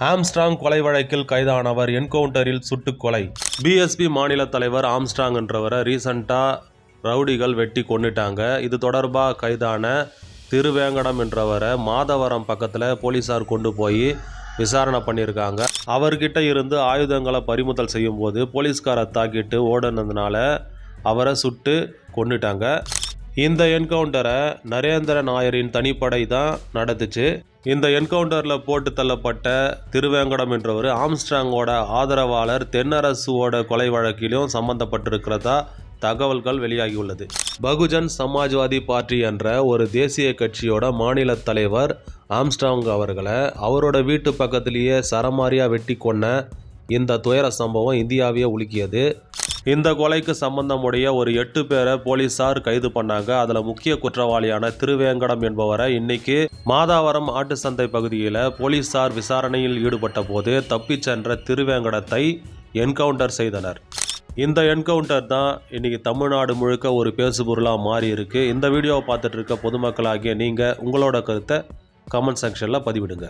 Armstrong கொலை வழக்கில் கைதானவர் என்கவுண்டரில் சுட்டுக் கொலை. பிஎஸ்பி மாநில தலைவர் ஆம்ஸ்ட்ராங் என்றவரை ரீசண்டாக ரவுடிகள் வெட்டி கொண்டுட்டாங்க இது தொடர்பாக கைதான திருவேங்கடம் என்றவரை மாதவரம் பக்கத்தில் போலீஸார் கொண்டு போய் விசாரணை பண்ணியிருக்காங்க அவர்கிட்ட இருந்து ஆயுதங்களை பறிமுதல் செய்யும்போது போலீஸ்காரை தாக்கிட்டு ஓடுனதுனால அவரை சுட்டு கொண்டுட்டாங்க இந்த என்கவுண்டரை நரேந்திர நாயரின் தனிப்படை தான் நடத்துச்சு. இந்த என்கவுண்டரில் போட்டு தள்ளப்பட்ட திருவேங்கடம் என்றவர் ஆம்ஸ்ட்ராங்கோட ஆதரவாளர் தென்னரசுவோட கொலை வழக்கிலும் சம்பந்தப்பட்டிருக்கிறதா தகவல்கள் வெளியாகியுள்ளது. பகுஜன் சமாஜ்வாதி பார்ட்டி என்ற ஒரு தேசிய கட்சியோட மாநில தலைவர் ஆம்ஸ்ட்ராங் அவர்களை அவரோட வீட்டு பக்கத்திலேயே சரமாரியாக வெட்டி கொன்ன இந்த துயர சம்பவம் இந்தியாவையே உலுக்கியது. இந்த கொலைக்கு சம்பந்தமுடைய ஒரு எட்டு பேரை போலீசார் கைது பண்ணாங்க. அதில் முக்கிய குற்றவாளியான திருவேங்கடம் என்பவரை இன்னைக்கு மாதாவரம் ஆட்டு சந்தை பகுதியில் போலீசார் விசாரணையில் ஈடுபட்ட போது தப்பிச் சென்ற திருவேங்கடத்தை என்கவுண்டர் செய்தனர். இந்த என்கவுண்டர் தான் இன்னைக்கு தமிழ்நாடு முழுக்க ஒரு பேசுபொருளாக மாறி இருக்கு இந்த வீடியோவை பார்த்துட்டு இருக்க பொதுமக்களாகிய நீங்கள் உங்களோட கருத்தை கமெண்ட் செக்ஷனில் பதிவிடுங்க.